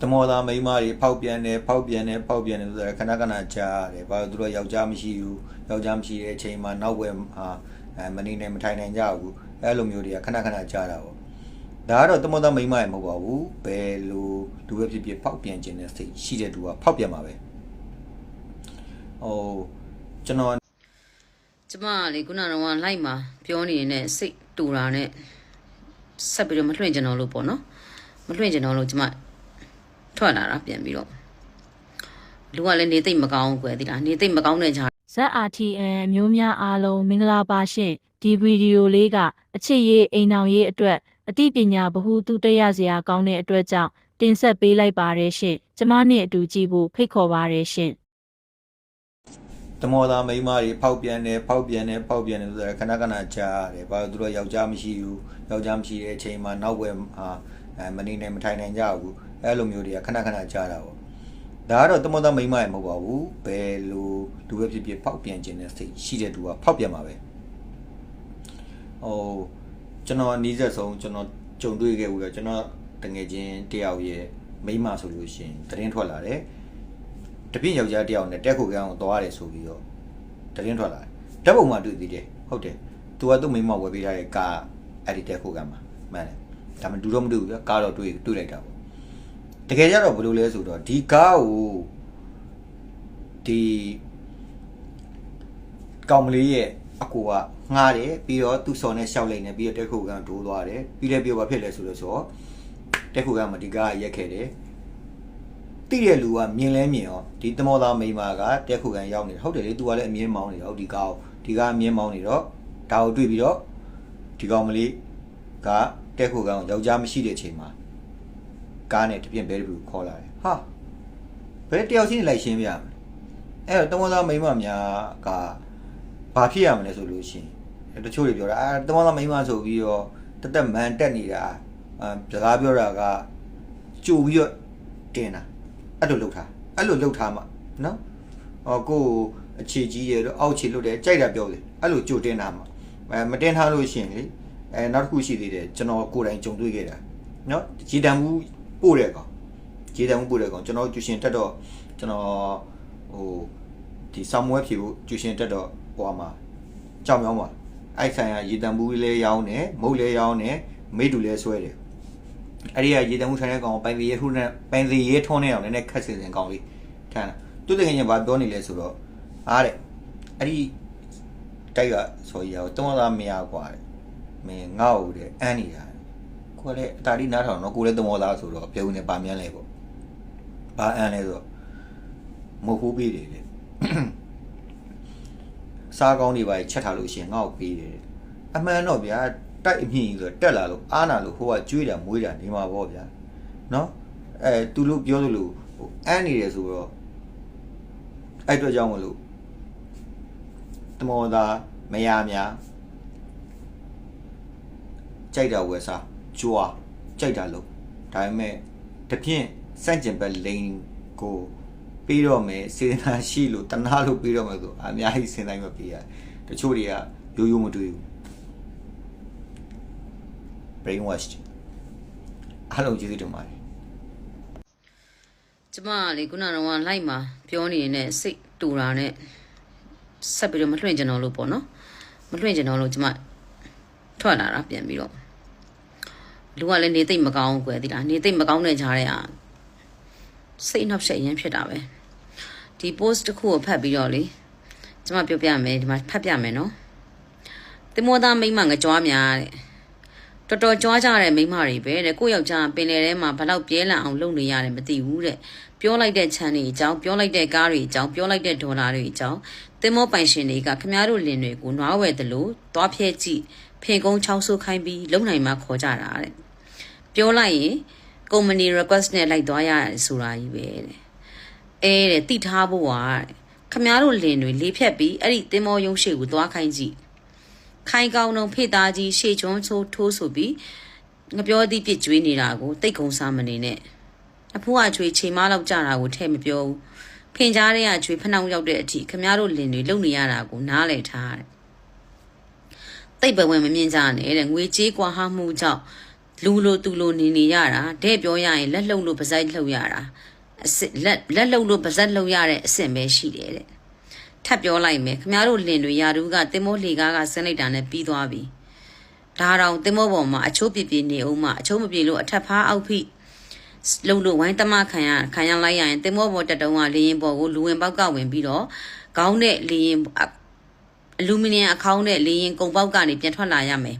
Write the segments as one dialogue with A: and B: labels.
A: တမောသားမိန်းမတွေဖောက်ပြန်တယ်ဖောက်ပြန်တယ်ဖောက်ပြန်တယ်ဆိုတာခဏခဏကြားရတယ်ဘာလို့သူတို့ယောက်ျားမရှိဘူးယောက်ျားမရှိတဲ့အချိန်မှာနောက်ွယ်ဟာအဲမနေနိုင်မထိုင်နိုင်ကြဘူးအဲ့လိုမျိုးတွေကခဏခဏကြားတာပေါ့ဒါကတော့တမောသားမိန်းမတွေမဟုတ်ပါဘူးဘယ်လိုလူပဲဖြစ်ဖြစ်ဖောက်ပြန်ခြင်းနဲ့စိတ်ရှိတဲ့သူကဖောက်ပြန်မှာပဲဟိုကျွန်တော်
B: ကျမကလေခုနကတော့လိုက်မှာပြောနေရင်လည်းစိတ်တူတာနဲ့ဆက်ပြီးတော့မလွှင့်ကြတော့လို့ပေါ့နော်မလွှင့်ကြတော့လို့ကျမ ထွက်လာတာပြန်ပြီးတော့လူကလည်းနေသိမ့်မကောင်းဘူးကွယ်ဒီလားနေသိမ့်မကောင်းတဲ့ကြား
C: ZRTN အမျိုးများအားလုံးမင်္ဂလာပါရှင်ဒီဗီဒီယိုလေးကအချစ်ရေးအိမ်အောင်ရေးအတွက်အသိပညာဗဟုသုတရစရာကောင်းတဲ့အတွက်ကြောင့်တင်ဆက်ပေးလိုက်ပါတယ်ရှင်ကျမနဲ့အတူကြည့်ဖို့ဖိတ်ခေါ်ပါတယ်ရှင်
A: တမောသားမိန်းမတွေဖောက်ပြန်တယ်ဖောက်ပြန်တယ်ဖောက်ပြန်တယ်ဆိုတာခဏခဏကြားရတယ်ဘာလို့သူတို့ယောက်ျားမရှိဘူးယောက်ျားမရှိတဲ့အချိန်မှာနောက်ွယ်ဟာအဲမနေနိုင်မထိုင်နိုင်ကြဘူး အဲ့လိုမျိုးတွေကခဏခဏကြားတာပေါ့ဒါကတော့တမောသားမိန်းမတွေမဟုတ်ပါဘူးဘယ်လိုလူပဲဖြစ်ဖြစ်ဖောက်ပြန်ခြင်းနဲ့စိတ်ရှိတဲ့သူကဖောက်ပြန်မှာပဲဟိုကျွန်တော်အနီးစပ်ဆုံးကျွန်တော်ကြုံတွေ့ခဲ့ဘူးတော့ကျွန်တော်တငယ်ချင်းတယောက်ရဲ့မိန်းမဆိုလို့ရှိရင်သတင်းထွက်လာတယ်တပြင်းယောက်ျားတစ်ယောက်နဲ့တက်ခုကန်းကိုသွားရတယ်ဆိုပြီးတော့တရင်ထွက်လာတယ်ဓာတ်ပုံမှတွေ့သေးတယ်ဟုတ်တယ်သူကသူ့မိန်းမဝယ်ပေးထားတဲ့ကားအဲ့ဒီတက်ခုကန်းမှာမှန်တယ်ဒါမှမတူတော့မတူဘူးပြကားတော့တွေ့တွေ့လိုက်တာပေါ့ တကယ်ကြတော့ဘယ်လိုလဲဆိုတော့ဒီကားကိုဒီကောင်မလေးရဲ့အကူကငှားတယ်ပြီးတော့သူ့စော်နဲ့ရှောက်လိုက်နေပြီးတော့တက်ခုကန်းဒိုးသွားတယ်ပြီးလည်းပြောဘာဖြစ်လဲဆိုလို့ဆိုတော့တက်ခုကန်းမှာဒီကားရက်ခဲ့တယ်တိတဲ့လူကမြင်လဲမြင်ရောဒီတမောသားမိန်းမကတက်ခုကန်ရောက်နေတယ်ဟုတ်တယ်လေ तू ကလည်းအမြင်မောင်းနေတော့ဒီကောင်ဒီကအမြင်မောင်းနေတော့ဒါကိုတွေ့ပြီးတော့ဒီကောင်မလေးကတက်ခုကန်ကိုယောက်ျားမရှိတဲ့အချိန်မှာ ကားနဲ့တပြင်းဘဲတဘူးခေါ်လာတယ်ဟာဘယ်တယောက်ချင်းလိုက်ရှင်းပြရမလဲအဲ့တော့တမောသားမိန်းမများကဘာဖြစ်ရမလဲဆိုလို့ရှိရင်တချို့တွေပြောတာအာတမောသားမိန်းမဆိုပြီးတော့တက်တက်မန်တက်နေတာအာစကားပြောတာကကြိုပြီးတော့တင်တာအဲ့လိုလုပ်ထားအဲ့လိုလုပ်ထားမှနော်ဟောကိုယ်အခြေကြီးရတော့အောက်ခြေလွတ်တယ်ကြိုက်တာပြောတယ်အဲ့လိုကြိုတင်ထားမှအဲမတင်ထားလို့ရှိရင်လေအဲနောက်တစ်ခုရှိသေးတယ်ကျွန်တော်ကိုယ်တိုင်ကြုံတွေ့ခဲ့တာနော်ဂျီတန်ဘူး ပို့တဲ့ကောင်ဂျီတန်ဘူးပို့တဲ့ကောင်ကျွန်တော်ကျူရှင်တက်တော့ကျွန်တော်ဟိုဒီဆောင်းမွဲဖြေဖို့ကျူရှင်တက်တော့ဟိုမှာကြောင်မြောင်းပါအဲ့ဆိုင်ကရေတံဘူးလေးရောင်းတယ်မုတ်လေးရောင်းတယ်မိတူလေးဆွဲတယ် အဲ့ဒီကရေတံမှုထိုင်တဲ့ကောင်ကိုပိုင်စီရဲထုနဲ့ပိုင်စီရဲထုံးနေအောင်နည်းနည်းခက်စင်စင်ကောင်လေးထမ်းတာသူတကယ်ချင်းဘာပြောနေလဲဆိုတော့အားတဲ့အဲ့ဒီတိုက်ကဆိုရအောင်တုံးသားမရกว่าတဲ့မင်းငါ့ကိုတဲ့အန်းနေတာ ကိုလည်းအတားဒီနားထောင်တော့ကိုလည်းတုံးသားဆိုတော့ပြုံးနေပါမြန်းလဲပေါ့ဘာအန်းလဲဆိုတော့မဟုတ်ဘူးပေးတယ်တဲ့စားကောင်းတွေပါချက်ထားလို့ရှိရင်ငါ့ကိုပေးတယ်တဲ့အမှန်တော့ဗျာတိုက်အမြင့်ကြီးဆိုတော့တက်လာလို့အားနာလို့ဟိုကကျွေးတာမွေးတာနေမှာပေါ့ဗျာနော်အဲသူလို့ပြောသလိုဟိုအန်းနေတယ်ဆိုတော့အဲ့အတွက်ကြောင့်မလို့တမောသားမယားများကြိုက်တာဝယ်စား ကြွားကြိုက်တာလို့ဒါပေမဲ့တပြင်းစန့်ကျင်ဘက်လိန်ကိုပြီးတော့မယ်စေတနာရှိလို့တနာလို့ပြီးတော့မယ်ဆိုအများကြီးစဉ်းစားမပြီးရတယ်တချို့တွေကရိုးရိုးမတွေ့ဘူး brainwashed အားလုံးကျေးဇူးတင်ပါတယ်
B: ကျမကလေခုနကတော့လိုက်မှာပြောနေရင်လည်းစိတ်တူတာနဲ့ဆက်ပြီးတော့မလွှင့်ကြတော့လို့ပေါ့နော်မလွှင့်ကြတော့လို့ကျမထွက်လာတာပြန်ပြီးတော့ လူကလည်းနေသိမ့်မကောင်းဘူးကွယ်ဒီလားနေသိမ့်မကောင်းတဲ့ကြားထဲကစိတ်နှောက်ရှက်ရမ်းဖြစ်တာပဲဒီ post တစ်ခုကိုဖတ်ပြီးတော့လေကျမပြောပြမယ်ဒီမှာဖတ်ပြမယ်နော်တင်မောသားမိမငကြွားများတဲ့တော်တော်ကြွားကြတဲ့မိန်းမတွေပဲတဲ့ကိုယ့်ယောက်ျားပင်လယ်ထဲမှာဘလောက်ပြဲလန့်အောင်လုပ်နေရတယ်မသိဘူးတဲ့ပြောလိုက်တဲ့ခြံတွေအကြောင်းပြောလိုက်တဲ့ကားတွေအကြောင်းပြောလိုက်တဲ့ဒေါ်လာတွေအကြောင်းတင်မောပိုင်ရှင်တွေကခမားတို့လင်တွေကိုနွားဝယ်တယ်လို့သွားဖျက်ကြည့်ဖင်ကုန်းချောင်းဆိုးခိုင်းပြီးလုံနိုင်မှခေါ်ကြတာတဲ့ ပြောလိုက်ရင် company request နဲ့လိုက်သွားရတယ်ဆိုတာကြီးပဲတဲ့အဲတဲ့တိထားဖို့ဟာတဲ့ခမားတို့လင်တွေလေးဖြတ်ပြီးအဲ့ဒီတင်မောရုံးရှိကိုသွားခိုင်းကြည့်ခိုင်ကောင်းတော့ဖေသားကြီးရှေ့ချွန်းချိုးထိုးဆိုပြီးငပြောသည်ပြစ်ကျွေးနေတာကိုတိတ်ကုံစားမနေနဲ့အဖိုးကချွေချိန်မလောက်ကြတာကိုထဲ့မပြောဘူးဖင်ကြားတဲ့ကချွေဖနှောင်းရောက်တဲ့အထိခမားတို့လင်တွေလုံနေရတာကိုနားလည်ထားတယ်တိတ်ပဝင်မမြင်ကြနဲ့တဲ့ငွေကြေးကွာဟမှုကြောင့် လူလိုသူလိုနေနေရတာတဲ့ပြောရရင်လက်လှုပ်လို့ပါဇက်လှုပ်ရတာအစ်စ်လက်လက်လှုပ်လို့ပါဇက်လှုပ်ရတဲ့အစ်စ်ပဲရှိတယ်တဲ့ထပ်ပြောလိုက်မယ်ခမားတို့လင်တွေယာတူးကတင်မိုးလှေကားကဆင်းလိုက်တာနဲ့ပြီးသွားပြီဒါတော့တင်မိုးပေါ်မှာအချိုးပြပြနေအောင်မှအချိုးမပြေလို့အထက်ဖားအောက်ဖိလုံလို့ဝိုင်းတမခံရခံရလိုက်ရရင်တင်မိုးပေါ်တက်တုံးကလေရင်ပေါ်ကိုလူဝင်ပေါက်ကဝင်ပြီးတော့ခေါင်းနဲ့လေရင်အလူမီနီယံအခေါင်းနဲ့လေရင်ကုံပေါက်ကနေပြန်ထွက်လာရမယ်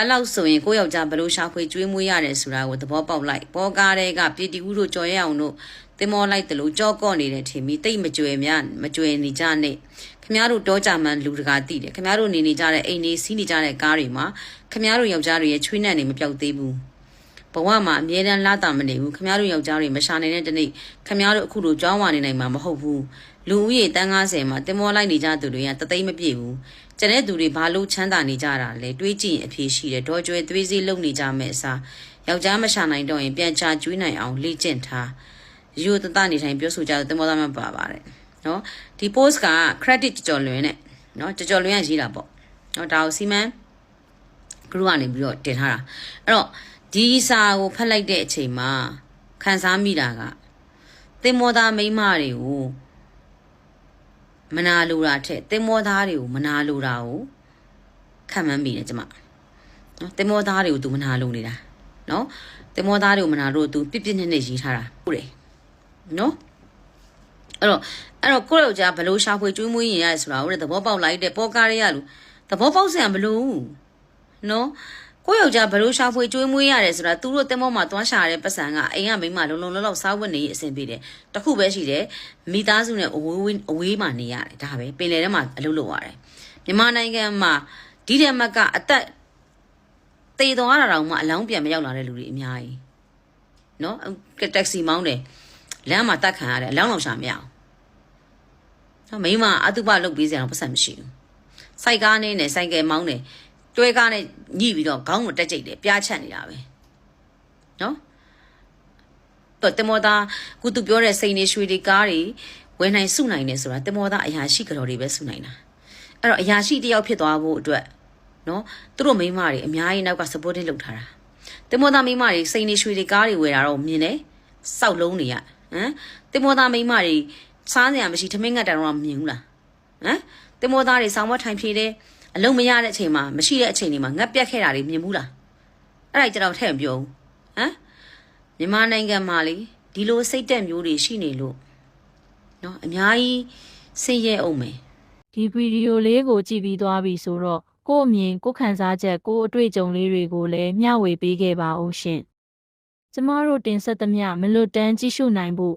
B: အဲ့လောက်ဆိုရင်ကိုယ့်ယောက်ျားဘလို့ရှာဖွေကျွေးမွေးရတယ်ဆိုတာကိုသဘောပေါက်လိုက်ပေါ်ကားတဲ့ကပြည်တီဦးတို့ကြော်ရအောင်တို့တင်မောလိုက်တယ်လို့ကြောကော့နေတဲ့ထင်ပြီးတိတ်မကြွယ်များမကြွယ်နေကြနဲ့ခမည်းတော်တောကြမှန်လူတကာတိတယ်ခမည်းတော်နေနေကြတဲ့အိမ်နေစီးနေကြတဲ့ကားတွေမှာခမည်းတော်ယောက်ျားတွေရဲ့ချွေးနှံ့နေမပြောက်သေးဘူးဘဝမှာအမြဲတမ်းလာတာမနေဘူးခမည်းတော်ယောက်ျားတွေမရှာနိုင်တဲ့တနေ့ခမည်းတော်အခုလိုကြောင်းဝါနေနိုင်မှာမဟုတ်ဘူးလူဦးရေတန်း90မှာတင်မောလိုက်နေကြသူတွေကတသိမ့်မပြည့်ဘူး ကျန်တဲ့သူတွေဘာလို့ချမ်းသာနေကြတာလဲတွေးကြည့်ရင်အဖြေရှိတယ်ဒေါ်ကျွဲသွေးစည်းလုံနေကြမယ်အစားယောက်ျားမရှာနိုင်တော့ရင်ပြန်ချကျွေးနိုင်အောင်လေ့ကျင့်ထားရိုးတတနေထိုင်ပြောဆိုကြတော့တင်မောသားမပါပါတယ်နော်ဒီ post က credit ကြော်လွင်နဲ့နော်ကြော်လွင်ကရေးတာပေါ့နော်ဒါကိုစီမံ group ကနေပြီးတော့တင်ထားတာအဲ့တော့ဒီစာကိုဖတ်လိုက်တဲ့အချိန်မှာခန်းစားမိတာကတင်မောသားမိန်းမတွေကို မနာလိုတာထက်တင်မောသားတွေကိုမနာလိုတာကိုခံမှန်းမိတယ်ကျမနော်တင်မောသားတွေကို तू မနာလိုနေတာနော်တင်မောသားတွေကိုမနာလို့ तू ပြစ်ပြစ်နဲ့နဲ့ရေးထားတာဟုတ်တယ်နော်အဲ့တော့အဲ့တော့ကိုယ့်ယောက်ျားဘလို့ရှာဖွေကျွေးမွေးရင်ရဆိုတာဟုတ်တယ်သဘောပေါက်လိုက်တဲ့ပေါ်ကားရရလို့သဘောပေါက်စရာမလိုဘူးနော် ကိုယ့်ယောက်ျားဘလို့ရှာဖွေကျွေးမွေးရတယ်ဆိုတာသူတို့တင်မောမှာသွားရှာတဲ့ပတ်စံကအိမ်ကမိန်းမလုံးလုံးလုံးလောက်စားဝတ်နေအဆင်ပြေတယ်တခုပဲရှိတယ်မိသားစုနဲ့အဝေးဝေးအဝေးမှာနေရတယ်ဒါပဲပင်လယ်ထဲမှာအလုပ်လုပ်ရတယ်မြန်မာနိုင်ငံမှာဒီတဲ့မကအသက်တေတော်ရတာတောင်မှအလောင်းပြန်မရောက်လာတဲ့လူတွေအများကြီးနော်တက်ဆီမောင်းတယ်လမ်းမှာတက်ခံရတယ်အလောင်းလောင်ရှာမရအောင်နော်မိမအတုပလုတ်ပေးစရာတော့ပတ်စံမရှိဘူးစိုက်ကားနေနဲ့စိုက်ကယ်မောင်းတယ် တွဲကားနဲ့ညှိပြီးတော့ခေါင်းကိုတက်ကြိတ်တယ်ပြားချက်နေတာပဲနော်တော့တမောသားကုသူပြောတဲ့စိန်နေရွှေတွေကားတွေဝယ်နိုင်စုနိုင်တယ်ဆိုတာတမောသားအရာရှိကြတော်တွေပဲစုနိုင်တာအဲ့တော့အရာရှိတယောက်ဖြစ်သွားဖို့အတွက်နော်သူတို့မိန်းမတွေအများကြီးနောက်က supporting လုပ်ထားတာတမောသားမိန်းမတွေစိန်နေရွှေတွေကားတွေဝယ်တာတော့မြင်တယ်စောက်လုံးတွေရဟမ်တင်မောသားမိန်းမတွေစားစရာမရှိထမင်းငတ်တယ်တော့မမြင်ဘူးလားဟမ်တင်မောသားတွေဆောင်းမထိုင်ဖြေတယ် အလုံးမရတဲ့အချိန်မှာမရှိတဲ့အချိန်တွေမှာငတ်ပြက်ခဲ့တာတွေမြင်ဘူးလားအဲ့ဒါကြတော့ထည့်မပြောဘူးဟမ်မြန်မာနိုင်ငံမှာလေဒီလိုစိတ်တက်မျိုးတွေရှိနေလို့နော်အများကြီးဆင်းရဲအောင်မယ်
C: ဒီဗီဒီယိုလေးကိုကြည့်ပြီးသွားပြီဆိုတော့ကို့အမြင်ကို့ခံစားချက်ကို့အတွေ့အကြုံလေးတွေကိုလည်းမျှဝေပေးခဲ့ပါဦးရှင်။ကျမတို့တင်ဆက်သမျှမလွတ်တမ်းကြည့်ရှုနိုင်ဖို့